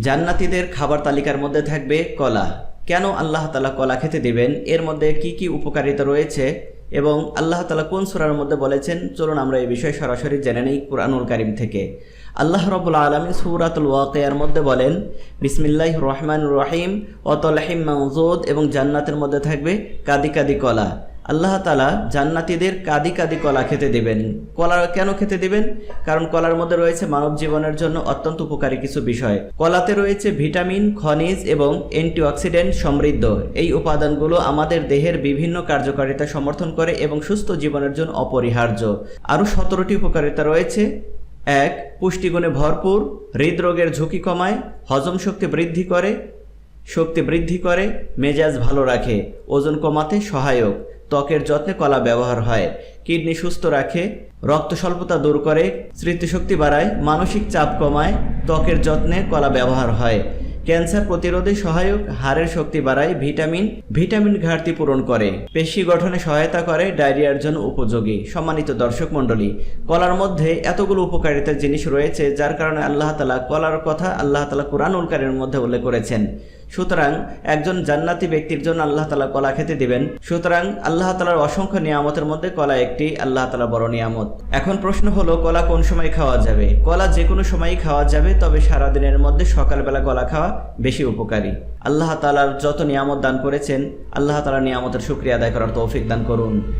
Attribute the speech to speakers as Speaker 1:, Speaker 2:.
Speaker 1: জান্নাতীদের খাবার তালিকার মধ্যে থাকবে কলা। কেন আল্লাহ তালা কলা খেতে দিবেন? এর মধ্যে কি কি উপকারিতা রয়েছে? এবং আল্লাহ তালা কোন সুরার মধ্যে বলেছেন? চলুন আমরা এই বিষয়ে সরাসরি জেনে নিই কুরআনুল কারিম থেকে। আল্লাহ রবুল আলমী সুরাতুল ওয়াকিয়ার মধ্যে বলেন বিসমিল্লাহ রহমান রহিম, অতলাহিম মাউজুদ এবং জান্নাতের মধ্যে থাকবে কাদি কাদি কলা। আল্লাহ তালা জান্নাতিদের কাদি কাদি কলা খেতে দিবেন। কলা কেন খেতে দিবেন? কারণ কলার মধ্যে রয়েছে মানব জীবনের জন্য অত্যন্ত উপকারী কিছু বিষয়। কলাতে রয়েছে ভিটামিন, খনিজ এবং অ্যান্টিঅক্সিডেন্ট সমৃদ্ধ। এই উপাদানগুলো আমাদের দেহের বিভিন্ন কার্যকারিতা সমর্থন করে এবং সুস্থ জীবনের জন্য অপরিহার্য। আরও সতেরোটি উপকারিতা রয়েছে। এক, পুষ্টিগুণে ভরপুর, হৃদরোগের ঝুঁকি কমায়, হজম শক্তি বৃদ্ধি করে, শক্তি বৃদ্ধি করে, মেজাজ ভালো রাখে, ওজন কমাতে সহায়ক। ত্বকের যত্নে কলা ব্যবহার হয়। কিডনি সুস্থ রাখে, রক্ত স্বল্পতা দূর করে, স্মৃতিশক্তি বাড়ায়, মানসিক চাপ কমায়, ত্বকের যত্নে কলা ব্যবহার হয়। ক্যান্সার প্রতিরোধে সহায়ক হাড়ের শক্তি বাড়ায়, ভিটামিন ভিটামিন ঘাটতি পূরণ করে। পেশি গঠনে সহায়তা করে, ডায়রিয়ার জন্য উপযোগী। সম্মানিত দর্শক মণ্ডলী, কলার মধ্যে এতগুলো উপকারিতার জিনিস রয়েছে, যার কারণে আল্লাহ তালা কলার কথা আল্লাহ তালা কোরআন উলকারের মধ্যে উল্লেখ করেছেন। সুতরাং একজন জান্নাতি ব্যক্তির জন্য আল্লাহ তালা কলা খেতে দিবেন। সুতরাং আল্লাহ তালার অসংখ্য নিয়ামতের মধ্যে কলা একটি আল্লাহ তালা বড় নিয়ামত। এখন প্রশ্ন হলো, কলা কোন সময় খাওয়া যাবে? কলা যে কোনো সময়ই খাওয়া যাবে, তবে সারাদিনের মধ্যে সকালবেলা কলা খাওয়া বেশি উপকারী। আল্লাহ তালার যত নিয়ামত দান করেছেন, আল্লাহ তালা নিয়ামতের শুক্রিয়া আদায় করার তৌফিক দান করুন।